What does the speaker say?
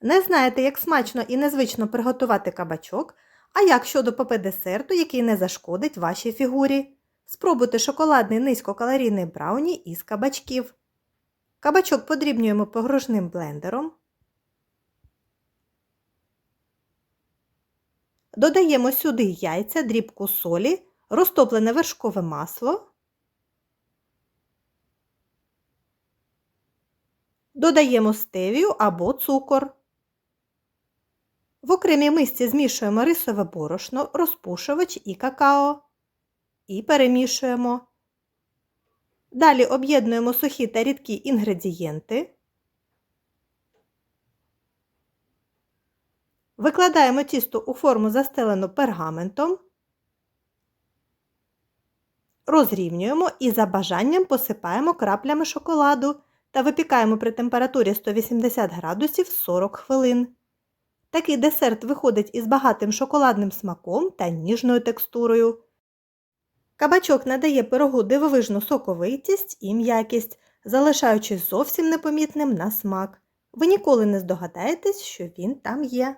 Не знаєте, як смачно і незвично приготувати кабачок, а як щодо попи десерту, який не зашкодить вашій фігурі? Спробуйте шоколадний низькокалорійний брауні із кабачків. Кабачок подрібнюємо погружним блендером. Додаємо сюди яйця, дрібку солі, розтоплене вершкове масло. Додаємо стевію або цукор. В окремій мисці змішуємо рисове борошно, розпушувач і какао. І перемішуємо. Далі об'єднуємо сухі та рідкі інгредієнти. Викладаємо тісто у форму застелену пергаментом. Розрівнюємо і за бажанням посипаємо краплями шоколаду та випікаємо при температурі 180 градусів 40 хвилин. Такий десерт виходить із багатим шоколадним смаком та ніжною текстурою. Кабачок надає пирогу дивовижну соковитість і м'якість, залишаючись зовсім непомітним на смак. Ви ніколи не здогадаєтесь, що він там є.